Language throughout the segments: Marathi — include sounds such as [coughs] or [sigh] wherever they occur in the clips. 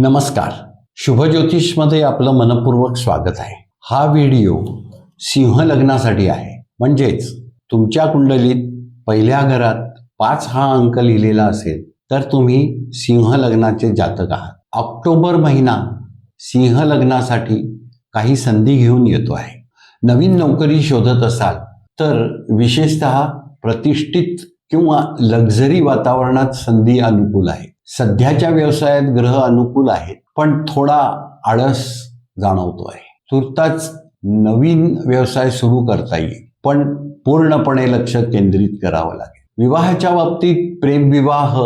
नमस्कार. शुभज्योतिषमध्ये आपलं मनपूर्वक स्वागत आहे. हा व्हिडिओ सिंह लग्नासाठी आहे. म्हणजेच तुमच्या कुंडलीत पहिल्या घरात पाच हा अंक लिहिलेला असेल तर तुम्ही सिंह लग्नाचे जातक आहात. ऑक्टोबर महिना सिंह लग्नासाठी काही संधी घेऊन येतो आहे. नवीन नोकरी शोधत असाल तर विशेषत प्रतिष्ठित किंवा लक्झरी वातावरणात संधी अनुकूल आहे. सध्याच्या व्यवसायात ग्रह अनुकूल आहेत पण थोडा आळस जाणवतो आहे तुर्ताच नवीन व्यवसाय सुरू करता येईल पण पूर्णपणे लक्ष केंद्रित करावं लागेल. विवाहाच्या बाबतीत प्रेमविवाह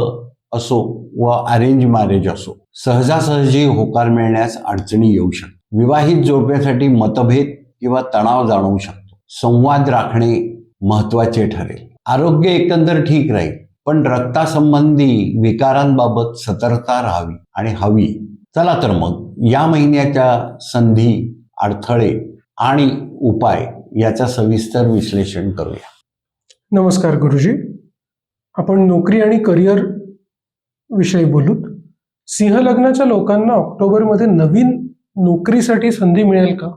असो व अरेंज मॅरेज असो सहजासहजी होकार मिळण्यास अडचणी येऊ शकतात. विवाहित जोडप्यासाठी मतभेद किंवा तणाव जाणवू शकतो. संवाद राखणे महत्त्वाचे ठरेल. आरोग्य एकंदर ठीक राहील. पण रक्तासंबंधी विकारांबाबत सतर्कता राहावी आणि हवी. चला तर मग या महिन्याच्या संधी अडथळे आणि उपाय याचा सविस्तर विश्लेषण करूया. नमस्कार गुरुजी. आपण नोकरी आणि करिअर विषयी बोलूत. सिंह लग्नाच्या लोकांना ऑक्टोबरमध्ये नवीन नोकरीसाठी संधी मिळेल का?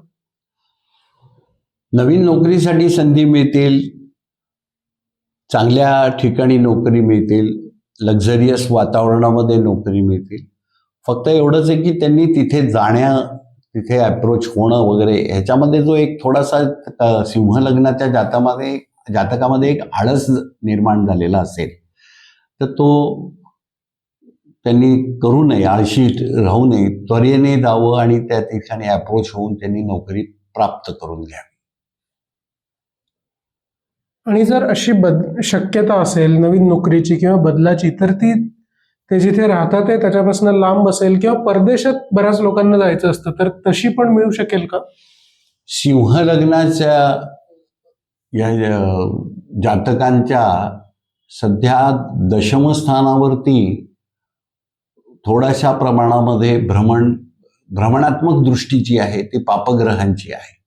नवीन नोकरीसाठी संधी मिळतील चांगल्या ठिकाणी नोकरी मिळतील लक्झरियस वातावरणामध्ये नोकरी मिळतील. फक्त एवढंच आहे की त्यांनी तिथे जाण्या तिथे अप्रोच होणं वगैरे ह्याच्यामध्ये जो एक थोडासा सिंहलग्नाच्या जातामध्ये जातकामध्ये एक आळस निर्माण झालेला असेल तर तो त्यांनी करू नये आळशी राहू नये त्वरेने जावं आणि त्या ठिकाणी अप्रोच होऊन त्यांनी नोकरी प्राप्त करून घ्यावी. आणि जर अशी बद शक्यता असेल नवीन नोकरीची किंवा बदलाची तर ती ते जिथे राहतात ते त्याच्यापासून लांब असेल किंवा परदेशात बऱ्याच लोकांना जायचं असतं तर तशी पण मिळू शकेल का? सिंह लग्नाच्या या जातकांच्या सध्या दशमस्थानावरती थोड्याशा प्रमाणामध्ये भ्रमण भ्रमणात्मक दृष्टी जी आहे ती पापग्रहांची आहे.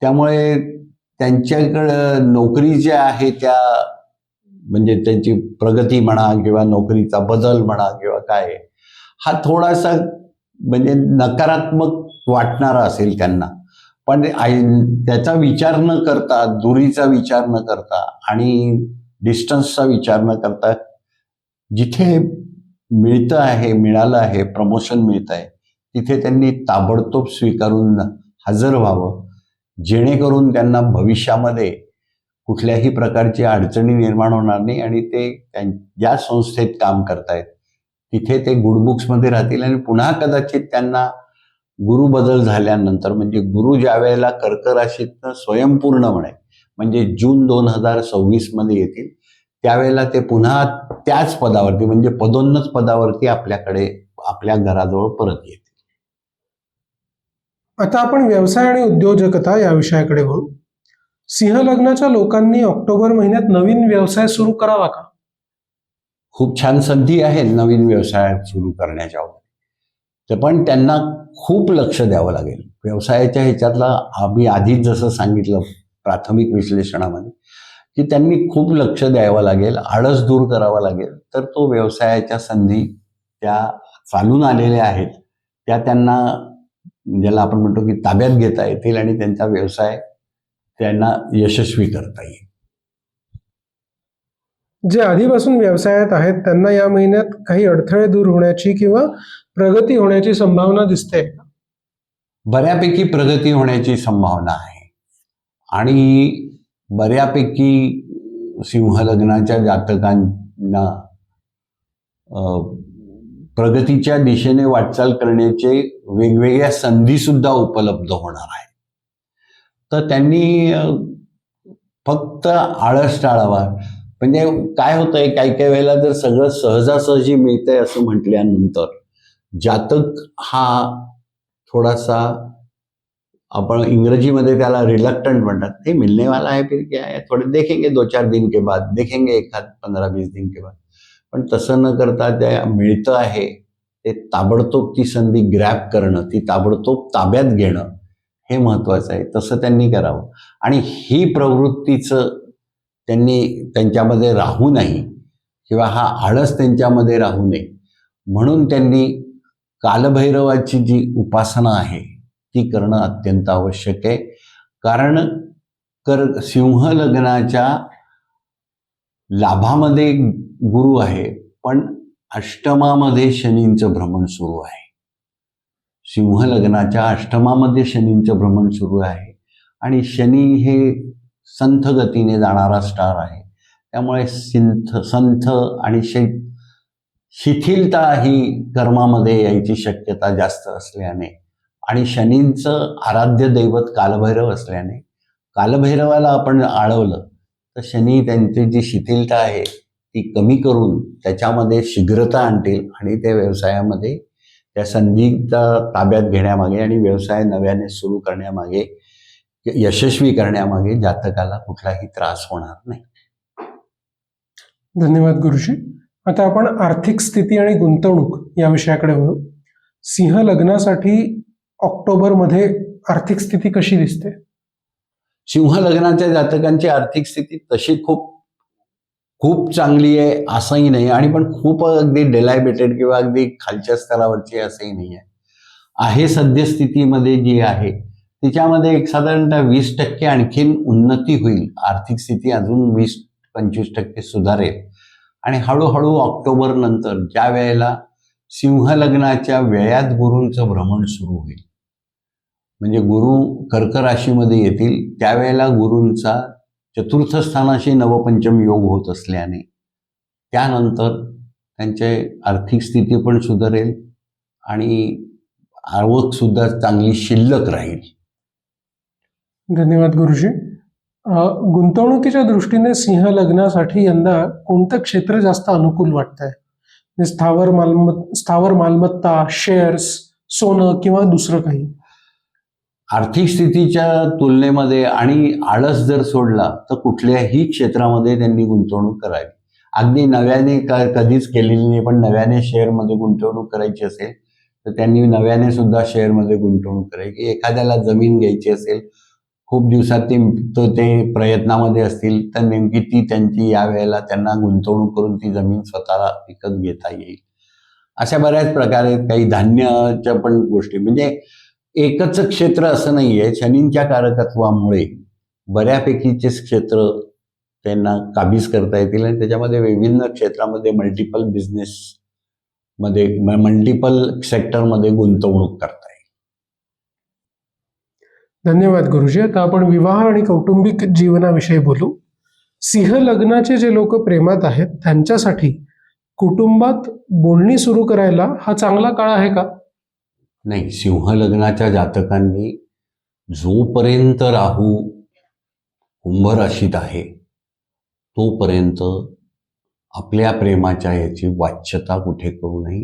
त्यामुळे त्यांच्याकडं नोकरी ज्या आहे त्या म्हणजे त्यांची प्रगती म्हणा किंवा नोकरीचा बदल म्हणा किंवा काय हा थोडासा म्हणजे नकारात्मक वाटणारा असेल त्यांना. पण त्याचा विचार न करता दुरीचा विचार न करता आणि डिस्टन्सचा विचार न करता जिथे मिळतं आहे मिळालं आहे प्रमोशन मिळत आहे तिथे त्यांनी ताबडतोब स्वीकारून हजर व्हावं. जेणेकरून त्यांना भविष्यामध्ये कुठल्याही प्रकारची अडचणी निर्माण होणार नाही आणि ते त्यां- ज्या संस्थेत काम करतायत तिथे ते गुडबुक्समध्ये राहतील आणि पुन्हा कदाचित त्यांना गुरु बदल झाल्यानंतर म्हणजे गुरु ज्या वेळेला कर्कराशीतनं स्वयंपूर्ण म्हणे म्हणजे जून दोन हजार सव्वीसमध्ये येतील त्यावेळेला ते पुन्हा त्याच पदावरती म्हणजे पदोन्नत पदावरती आपल्याकडे आपल्या घराजवळ परत येतील. आता आपण व्यवसाय आणि उद्योजकता या विषयाकडे बघू सिंह लग्नाच्या लोकांनी ऑक्टोबर महिन्यात नवीन व्यवसाय सुरू करावा का? खूप छान संधी आहे नवीन व्यवसाय सुरू करण्याच्या तर पण त्यांना खूप लक्ष द्यावं लागेल. व्यवसायाच्या ह्याच्यातला आम्ही आधीच जसं सांगितलं प्राथमिक विश्लेषणामध्ये की त्यांनी खूप लक्ष द्यावं लागेल आळस दूर करावा लागेल. तर तो व्यवसायाच्या संधी त्या चालून आलेल्या आहेत त्या त्यांना ज्याला आपण म्हणतो की ताब्यात घेता येतील आणि त्यांचा व्यवसाय त्यांना यशस्वी करता येईल. जे आधीपासून व्यवसायात आहेत त्यांना या महिन्यात काही अडथळे दूर होण्याची किंवा प्रगती होण्याची संभावना दिसते बऱ्यापैकी प्रगती होण्याची संभावना आहे. आणि बऱ्यापैकी सिंह लग्नाच्या जातकांना प्रगतीच्या दिशेने वाटचाल करण्याचे वेगवेगळ्या संधी सुद्धा उपलब्ध होणार आहे तर त्यांनी फक्त आळस टाळावा. म्हणजे काय होतंय काही काही वेळेला जर सगळं सहजासहजी मिळतंय असं म्हटल्यानंतर जातक हा थोडासा आपण इंग्रजीमध्ये त्याला रिलक्टंट म्हणतात. हे मिलने वाला फिर क्या है? थोडे देखेंगे दो चार दिन के बाद देखेंगे एखाद पंधरा वीस दिन के बाद. पण तसं न करता त्या मिळतं आहे. ते ताबडतोब ती संधी ग्रॅप करणं ती ताबडतोब ताब्यात घेणं हे महत्त्वाचं आहे. तसं त्यांनी करावं. आणि ही प्रवृत्तीचं त्यांनी त्यांच्यामध्ये राहू नाही किंवा हा आळस त्यांच्यामध्ये राहू नये म्हणून त्यांनी कालभैरवाची जी उपासना आहे ती करणं अत्यंत आवश्यक आहे. कारण कर सिंह लग्नाच्या लाभामध्ये गुरु आहे पण अष्टमामध्ये शनींचं भ्रमण सुरू आहे. सिंह लग्नाच्या अष्टमामध्ये शनींचं भ्रमण सुरू आहे. आणि शनी हे संथ गतीने जाणारा स्टार आहे. त्यामुळे सिंथ संथ आणि शै शिथिलता ही कर्मामध्ये यायची शक्यता जास्त असल्याने आणि शनींचं आराध्य दैवत कालभैरव असल्याने कालभैरवाला आपण आळवलं तर शनी त्यांची जी शिथिलता आहे ती कमी करून त्याच्यामध्ये शीघ्रता आणतील आणि त्या व्यवसायामध्ये त्या संधीचा ताब्यात घेण्यामागे आणि व्यवसाय नव्याने सुरू करण्यामागे यशस्वी करण्यामागे जातकाला कुठलाही त्रास होणार नाही. धन्यवाद गुरुजी. आता आपण आर्थिक स्थिती आणि गुंतवणूक या विषयाकडे वळू. सिंह लग्नासाठी ऑक्टोबरमध्ये आर्थिक स्थिती कशी दिसते? सिंह लग्नाच्या जातकांची आर्थिक स्थिती तशी खूप खूप चांगली आहे असंही नाही. आणि पण खूप अगदी डेलायबेटेड किंवा अगदी खालच्या स्तरावरची असंही नाही आहे आहे सद्यस्थितीमध्ये जी आहे तिच्यामध्ये एक साधारणतः वीस टक्के आणखीन उन्नती होईल. आर्थिक स्थिती अजून वीस पंचवीस टक्के सुधारेल. आणि हळूहळू ऑक्टोबर नंतर ज्या वेळेला सिंह लग्नाच्या व्ययात गुरूंचं भ्रमण सुरू होईल म्हणजे गुरु कर्क राशीमध्ये येतील त्यावेळेला गुरूंचा चतुर्थ स्थानाशी नवपंचम योग होत असल्याने त्यानंतर त्यांचे आर्थिक स्थिती पण सुधारेल आणि आवकसुद्धा चांगली शिल्लक राहील. धन्यवाद गुरुजी. गुंतवणुकीच्या दृष्टीने सिंह लग्नासाठी यंदा कोणतं क्षेत्र जास्त अनुकूल वाटतंय? म्हणजे स्थावर मालमत् स्थावर मालमत्ता शेअर्स सोनं किंवा दुसरं काही? आर्थिक स्थितीच्या तुलनेमध्ये आणि आळस जर सोडला तर कुठल्याही क्षेत्रामध्ये त्यांनी गुंतवणूक करावी. अगदी नव्याने का कधीच केलेली नाही पण नव्याने शेअरमध्ये गुंतवणूक करायची असेल तर त्यांनी नव्याने सुद्धा शेअरमध्ये गुंतवणूक करायची एखाद्याला जमीन घ्यायची असेल खूप दिवसात ते तो ते प्रयत्नामध्ये असतील तर नेमकी ती त्यांची या वेळेला त्यांना गुंतवणूक करून ती जमीन स्वतःला विकत घेता येईल. अशा बऱ्याच प्रकारे काही धान्याच्या पण गोष्टी म्हणजे एकच क्षेत्र असं नाही आहे शनींच्या कारकत्वामुळे. बऱ्यापैकीचे क्षेत्र त्यांना काबीज करता येतील आणि त्याच्यामध्ये विभिन्न क्षेत्रामध्ये मल्टिपल बिझनेस मध्ये मल्टिपल सेक्टरमध्ये गुंतवणूक करता येईल. धन्यवाद गुरुजी. आता आपण विवाह आणि कौटुंबिक जीवनाविषयी बोलू. सिंह लग्नाचे जे लोक प्रेमात आहेत त्यांच्यासाठी कुटुंबात बोलणी सुरू करायला हा चांगला काळ आहे का? नाही सिंह लग्नाच्या जातकांनी जोपर्यंत राहू कुंभ राशीत आहे तोपर्यंत आपल्या प्रेमाच्या याची वाच्यता कुठे करू नये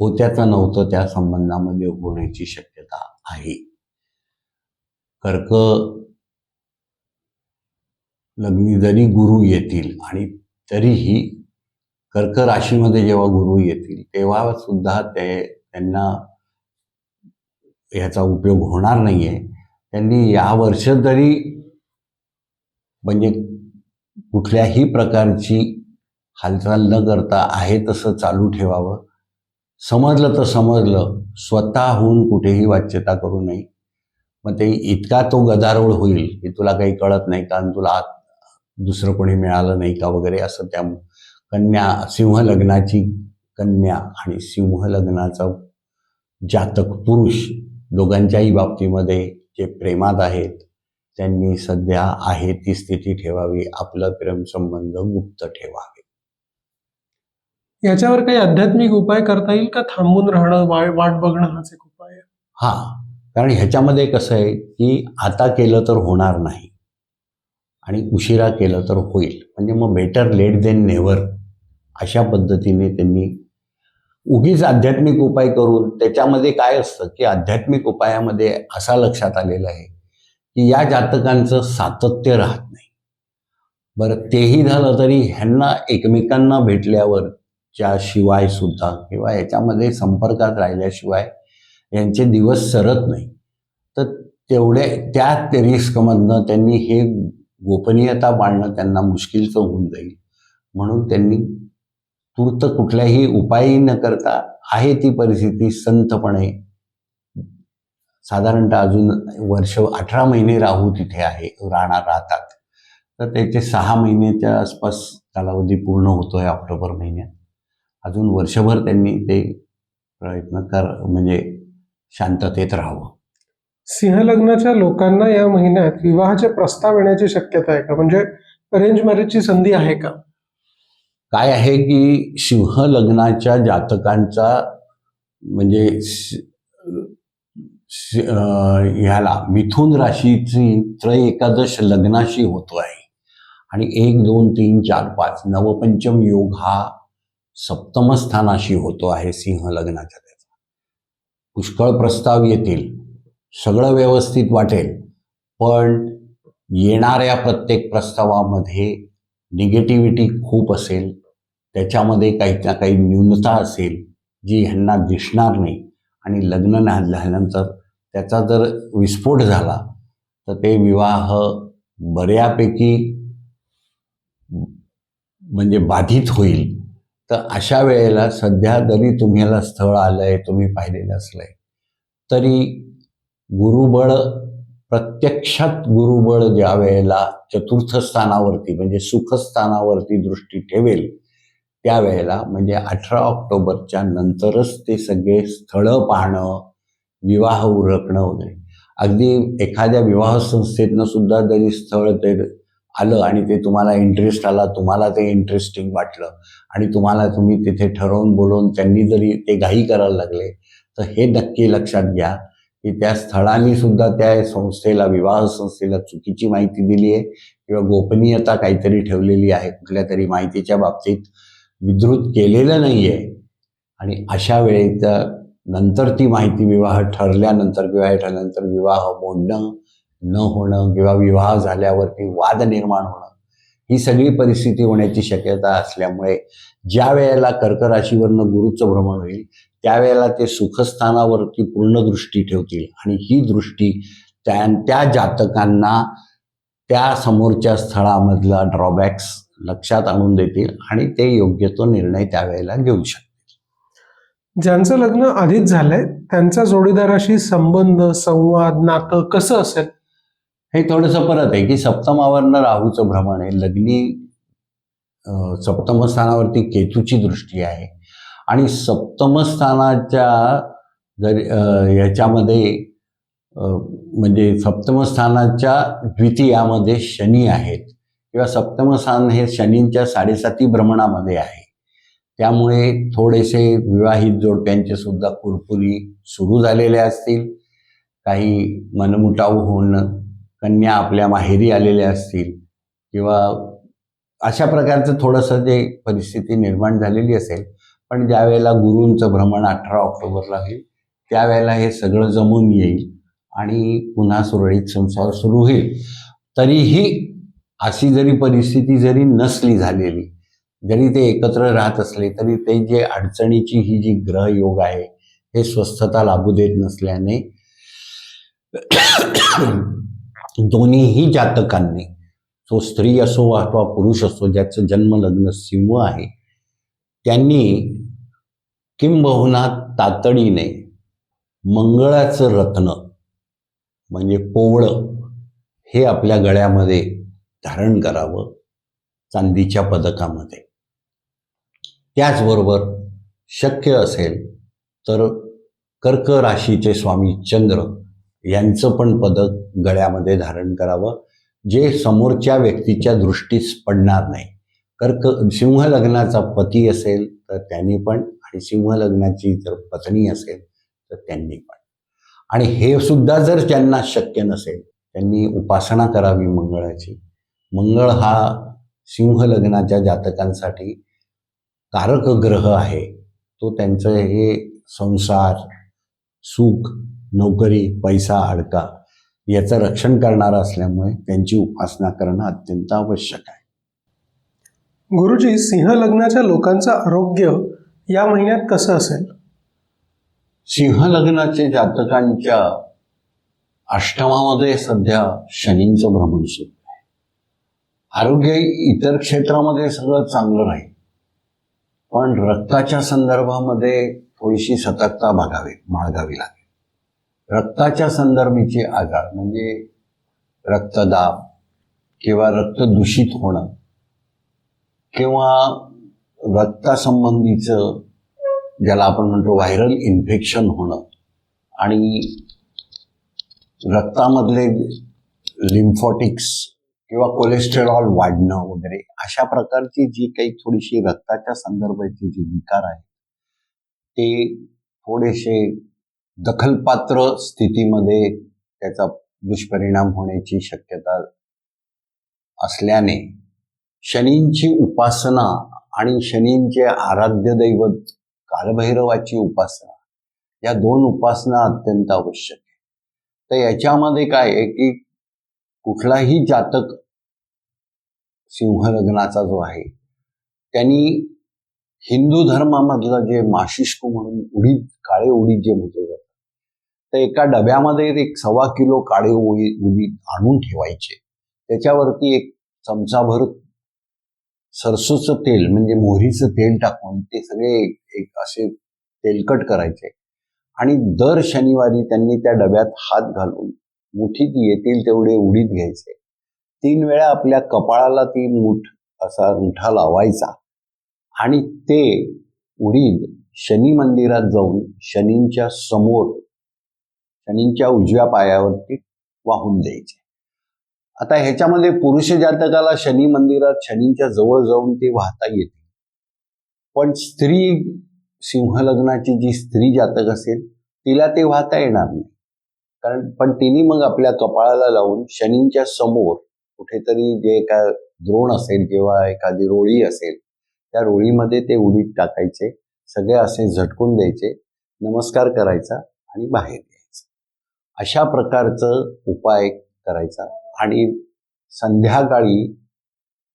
होत्याचं नव्हतं त्या संबंधामध्ये होण्याची शक्यता आहे. कर्क लग्नी जरी गुरु येतील आणि तरीही कर्क राशीमध्ये जेव्हा गुरु येतील तेव्हा सुद्धा ते त्यांना ह्याचा उपयोग होणार नाही आहे त्यांनी या वर्ष तरी म्हणजे कुठल्याही प्रकारची हालचाल न करता आहे तसं चालू ठेवावं. समजलं तर समजलं. स्वतःहून कुठेही वाच्यता करू नये. मग ते इतका तो गदारोळ होईल की तुला काही कळत नाही कारण तुला दुसरं कोणी मिळालं नाही का वगैरे? असं त्या कन्या सिंह लग्नाची कन्या आणि सिंह लग्नाचा जातक पुरुष दोघांच्याही बाबतीमध्ये जे प्रेमात आहेत त्यांनी सध्या आहे ती स्थिती ठेवावी आपलं प्रेमसंबंध गुप्त ठेवावे. याच्यावर काही आध्यात्मिक उपाय करता येईल का? थांबून राहणं वाट बघणं हाच एक उपाय हा कारण ह्याच्यामध्ये कसं आहे की आता केलं तर होणार नाही आणि उशिरा केलं तर होईल. म्हणजे मग बेटर लेट देन नेव्हर अशा पद्धतीने त्यांनी उगीच आध्यात्मिक उपाय करून त्याच्यामध्ये काय असतं की आध्यात्मिक उपायामध्ये असा लक्षात आलेला आहे की या जातकांचं सातत्य राहत नाही. बरं तेही झालं तरी ह्यांना एकमेकांना भेटल्यावर च्या शिवाय सुद्धा किंवा याच्यामध्ये संपर्कात राहिल्याशिवाय यांचे दिवस सरत नाही. तर तेवढ्या त्या रिस्कमधनं त्यांनी हे गोपनीयता पाळणं त्यांना मुश्किलचं होऊन जाईल. म्हणून त्यांनी तूर्त कुठल्याही उपायही न करता आहे ती परिस्थिती संतपणे साधारणतः अजून वर्ष अठरा महिने राहू तिथे आहे राहणार राहतात. तर त्याचे सहा महिन्याच्या आसपास कालावधी पूर्ण होतो आहे ऑक्टोबर महिन्यात. अजून वर्षभर त्यांनी ते प्रयत्न कर म्हणजे शांततेत राहावं. सिंहलग्नाच्या लोकांना या महिन्यात विवाहाचे प्रस्ताव येण्याची शक्यता आहे का? म्हणजे अरेंज मॅरेजची संधी आहे का? काय आहे की सिंह लग्नाच्या जातकांचा म्हणजे ह्याला मिथुन राशीची त्रय एकादश लग्नाशी होतो आहे. आणि एक दोन तीन चार पाच नवपंचम योग हा सप्तमस्थानाशी होतो आहे सिंह लग्नाच्या त्याचा. पुष्कळ प्रस्ताव येतील सगळं व्यवस्थित वाटेल पण येणाऱ्या प्रत्येक प्रस्तावामध्ये निगेटिव्हिटी खूप असेल त्याच्यामध्ये काही ना काही न्यूनता असेल जी ह्यांना दिसणार नाही. आणि लग्न ना- झाल्यानंतर त्याचा जर विस्फोट झाला तर ते विवाह बऱ्यापैकी म्हणजे बाधित होईल. तर अशा वेळेला सध्या जरी तुम्हाला स्थळ आलं आहे तुम्ही पाहिलेलं असलं आहे तरी गुरुबळ प्रत्यक्षात गुरुबळ ज्या वेळेला चतुर्थ स्थानावरती म्हणजे सुखस्थानावरती दृष्टी ठेवेल त्यावेळेला म्हणजे अठरा ऑक्टोबरच्या नंतरच ते सगळे स्थळं पाहणं विवाह उरकणं वगैरे. अगदी एखाद्या विवाह संस्थेतनं सुद्धा जरी स्थळ ते आलं आणि ते तुम्हाला इंटरेस्ट आला तुम्हाला ते इंटरेस्टिंग वाटलं आणि तुम्हाला तुम्ही तिथे ठरवून बोलवून त्यांनी जरी ते घाई करायला लागले तर हे नक्की लक्षात घ्या की त्या स्थळांनी सुद्धा त्या संस्थेला विवाह संस्थेला चुकीची माहिती दिली आहे किंवा गोपनीयता काहीतरी ठेवलेली आहे कुठल्या तरी माहितीच्या बाबतीत विद्रुत केलेलं नाही आहे आणि अशा वेळेचा नंतर ती माहिती विवाह ठरल्यानंतर किंवा हे ठरल्यानंतर विवाह मोडणं न होणं किंवा विवाह झाल्यावरती वाद निर्माण होणं ही सगळी परिस्थिती होण्याची शक्यता असल्यामुळे ज्या वेळेला कर्कराशीवरनं गुरुचं भ्रमण होईल त्यावेळेला ते सुखस्थानावरती पूर्ण दृष्टी ठेवतील. आणि ही दृष्टी त्या त्या जातकांना त्या समोरच्या स्थळामधला ड्रॉबॅक्स लक्षात आणून देतील आणि ते योग्य तो निर्णय त्यावेळेला घेऊ शकतील. ज्यांचं लग्न आधीच झालंय त्यांचा जोडीदाराशी संबंध संवाद नातं कसं असेल? हे थोडंसं परत आहे की सप्तमावरनं राहूचं भ्रमण आहे. लग्नी अं, सप्तम स्थानावरती केतूची दृष्टी आहे. आणि सप्तम स्थानाच्या जर याच्यामध्ये म्हणजे सप्तम स्थानाच्या द्वितीयामध्ये शनी आहेत. किंवा सप्तम स्थान हे शनींच्या साडेसाती भ्रमणामध्ये आहे. त्यामुळे थोडेसे विवाहित जोडप्यांचे सुद्धा कुरकुरी सुरू झालेले असतील. काही मनमुटाव होणं कन्या आपल्या माहेरी आलेल्या असतील किंवा अशा प्रकारचं थोडंसं जे परिस्थिती निर्माण झालेली असेल. पण ज्या वेळेला गुरूंचं भ्रमण अठरा ऑक्टोबरला होईल त्यावेळेला हे सगळं जमून येईल आणि पुन्हा सुरळीत संसार सुरू होईल. तरीही अशी जरी परिस्थिती जरी नसली झालेली जरी ते एकत्र राहत असले तरी ते जे अडचणीची ही जी ग्रहयोग आहे हे स्वस्थता लाभू देत नसल्याने [coughs] दोन्हीही जातकांनी तो स्त्री असो अथवा पुरुष असो ज्याचं जन्म लग्न सिंह आहे त्यांनी किंबहुना तातडीने मंगळाचं रत्न म्हणजे पोवळं हे आपल्या गळ्यामध्ये धारण करावं चांदीच्या पदकामध्ये. त्याचबरोबर शक्य असेल तर कर्क राशीचे स्वामी चंद्र यांचं पण पदक गळ्यामध्ये धारण करावं जे समोरच्या व्यक्तीच्या दृष्टीस पडणार नाही. कर्क सिंह लग्नाचा पती असेल तर त्यांनी पण आणि सिंह लग्नाची जर पत्नी असेल तर त्यांनी पण. आणि हे सुद्धा जर त्यांना शक्य नसेल त्यांनी उपासना करावी मंगळाची मंगळ हा सिंह लग्नाच्या जातकांसाठी कारक ग्रह आहे. तो त्यांचं हे संसार सुख नोकरी पैसा अडका याचं रक्षण करणारा असल्यामुळे त्यांची उपासना करणं अत्यंत आवश्यक आहे. गुरुजी सिंह लग्नाच्या लोकांचं आरोग्य या महिन्यात कसं असेल? सिंह लग्नाचे जातकांच्या अष्टमामध्ये सध्या शनींचं भ्रमण सुरू. आरोग्य इतर क्षेत्रामध्ये सगळं चांगलं राहील. पण रक्ताच्या संदर्भामध्ये थोडीशी सतर्कता भागावी बाळगावी लागेल. रक्ताच्या संदर्भीचे आजार म्हणजे रक्तदाब किंवा रक्त दूषित होणं किंवा रक्तासंबंधीचं ज्याला आपण म्हणतो व्हायरल इन्फेक्शन होणं आणि रक्तामधले लिम्फॉटिक्स किंवा कोलेस्टेरॉल वाढणं वगैरे अशा प्रकारची जी काही थोडीशी रक्ताच्या संदर्भाचे जे विकार आहेत ते थोडेसे दखलपात्र स्थितीमध्ये त्याचा दुष्परिणाम होण्याची शक्यता असल्याने शनींची उपासना आणि शनींचे आराध्य दैवत कालभैरवाची उपासना या दोन उपासना अत्यंत आवश्यक आहे तर याच्यामध्ये काय आहे की कुठलाही जातक सिंहलग्नाचा जो आहे त्यांनी हिंदू धर्मामधलं जे माशिष्क म्हणून उडीद काळे उडीद जे म्हटले जातात तर एका डब्यामध्ये एक सव्वा किलो काळे उडीद उडीद आणून ठेवायचे. त्याच्यावरती एक चमचाभर सरसोचं तेल म्हणजे मोहरीचं तेल टाकून ते सगळे एक असे तेलकट करायचे. आणि दर शनिवारी त्यांनी त्या डब्यात हात घालून मुठीत येतील तेवढे उडीद घ्यायचे. तीन वेळा आपल्या कपाळाला ती मूठ असा रुठा लावायचा आणि ते उडीद शनी मंदिरात जाऊन शनींच्या समोर शनींच्या उजव्या पायावरती वाहून द्यायचे. आता ह्याच्यामध्ये पुरुष जातकाला शनी मंदिरात शनींच्या जवळ जाऊन ते वाहता येते. पण स्त्री सिंहलग्नाची जी स्त्री जातक असेल तिला ते वाहता येणार नाही. कारण पण तिने मग आपल्या कपाळाला लावून शनींच्या समोर कुठेतरी जे एका द्रोण असेल किंवा एखादी रोळी असेल त्या रोळीमध्ये ते उडीत टाकायचे सगळे असे झटकून द्यायचे नमस्कार करायचा आणि बाहेर यायचं. अशा प्रकारचं उपाय करायचा. आणि संध्याकाळी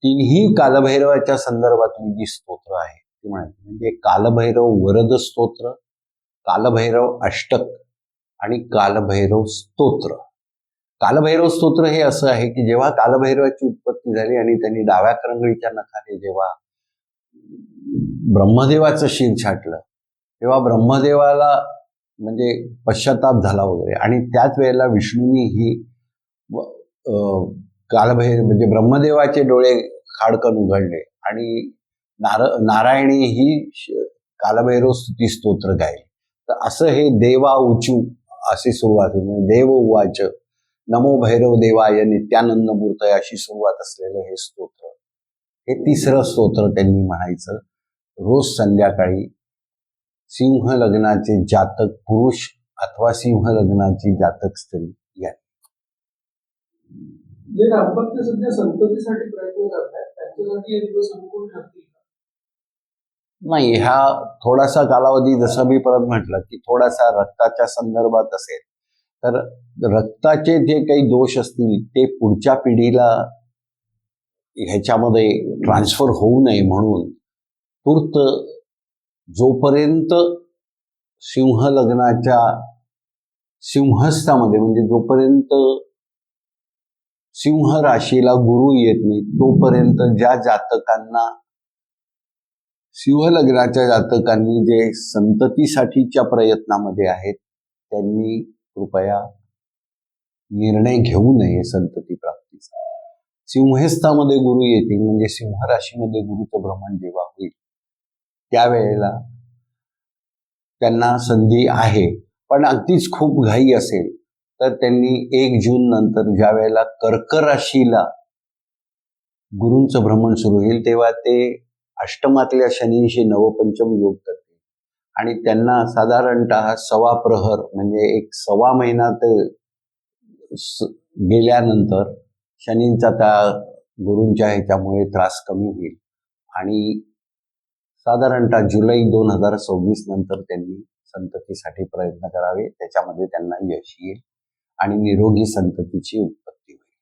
तिन्ही कालभैरवाच्या संदर्भातली जी स्तोत्र आहे ती म्हणायची म्हणजे कालभैरव वरद स्तोत्र कालभैरव अष्टक आणि कालभैरव स्तोत्र. कालभैरव स्तोत्र हे असं आहे की जेव्हा कालभैरवाची उत्पत्ती झाली आणि त्यांनी डाव्या करंगळीच्या नखाने जेव्हा ब्रह्मदेवाचं शिर छाटलं तेव्हा ब्रह्मदेवाला म्हणजे पश्चाताप झाला वगैरे. आणि त्याच वेळेला विष्णूंनी ही कालभैर म्हणजे ब्रह्मदेवाचे डोळे खाडकन उघडले आणि नार नारायणी ही कालभैरव स्तुती स्तोत्र गायले. तर असं हे देवा उचू अशी सुरुवात म्हणजे देव उवाच नमो भैरव देवाय नित्यानंद मूर्तय अशी सुरुवात असलेलं हे स्तोत्र. हे तिसरं स्तोत्र त्यांनी म्हणायचं. रोज संध्याकाळी सिंह लग्नाचे जातक पुरुष अथवा सिंह लग्नाची जातक स्त्री या जे दाम्पत्य सध्या संततीसाठी प्रयत्न करतात त्यांच्यासाठी हे दिवस अनुकूल ठरतील का? नाही ह्या थोडासा कालावधी जसं मी परत म्हटलं की थोडासा रक्ताच्या संदर्भात असेल तर रक्ताचे जे काही दोष असतील ते पुढच्या पिढीला ह्याच्यामध्ये ट्रान्सफर होऊ नये म्हणून तूर्त जोपर्यंत सिंह लग्नाच्या सिंहस्थामध्ये म्हणजे जोपर्यंत सिंह राशीला गुरु येत नाही तोपर्यंत ज्या जातकांना सिंहलग्नाच्या जातकांनी जे संततीसाठीच्या प्रयत्नामध्ये आहेत त्यांनी कृपया निर्णय घेऊ नये संतती प्राप्तीचा. सिंहस्थामध्ये गुरु येतील म्हणजे सिंह राशीमध्ये गुरुचं भ्रमण जेव्हा होईल त्यावेळेला त्यांना संधी आहे. पण अगदीच खूप घाई असेल तर त्यांनी एक जून नंतर ज्या वेळेला कर्क राशीला गुरूंचं भ्रमण सुरू होईल तेव्हा ते अष्टमातल्या शनींशी नवपंचम योग करतील. आणि त्यांना साधारणतः सवा प्रहर म्हणजे एक सवा महिना ते स- गेल्यानंतर शनींचा त्या गुरूंच्या ह्याच्यामुळे त्रास कमी होईल. आणि साधारणतः जुलै दोन हजार सव्वीस नंतर त्यांनी संततीसाठी प्रयत्न करावे त्याच्यामध्ये त्यांना यश येईल आणि निरोगी संततीची उत्पत्ती होईल.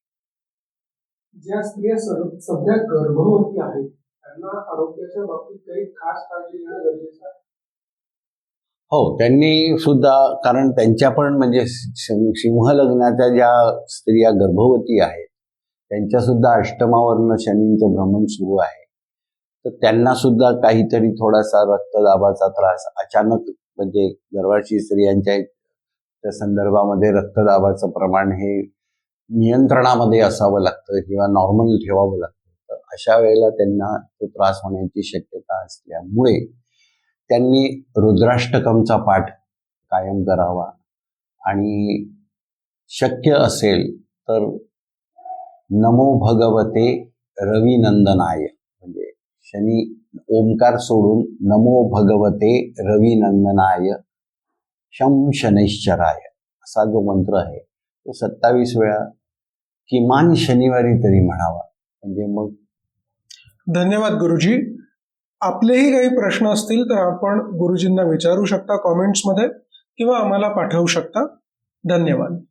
ज्या स्त्रिया सध्या गर्भवती आहेत त्यांना आरोग्याच्या बाबतीत काही खास काळजी घेणं गरजेचं आहे? हो त्यांनी सुद्धा कारण त्यांच्या पण म्हणजे सिंहलग्नाच्या सिंह लग्नाच्या ज्या स्त्रिया गर्भवती आहेत त्यांच्या सुद्धा अष्टमावरनं शनींचं भ्रमण सुरू आहे. तर त्यांना सुद्धा काहीतरी थोडासा रक्तदाबाचा त्रास अचानक म्हणजे गर्भाची स्त्रियांच्या त्या संदर्भामध्ये रक्तदाबाचं प्रमाण हे नियंत्रणामध्ये असावं लागतं किंवा नॉर्मल ठेवावं लागतं. तर अशा वेळेला त्यांना तो त्रास होण्याची शक्यता असल्यामुळे त्यांनी रुद्राष्टकमचा पाठ कायम करावा. आणि शक्य असेल तर नमो भगवते रविनंदनाय. म्हणजे शनी ओंकार सोडून नमो भगवते रविनंदनाय. शम शनैश्चराय. असा जो मंत्र आहे तो सत्तावीस वेळा किमान शनिवारी तरी म्हणावा. म्हणजे मग धन्यवाद गुरुजी. आपलेही काही प्रश्न असतील तर आपण गुरुजींना विचारू शकता कॉमेंट्समध्ये किंवा आम्हाला पाठवू शकता. धन्यवाद.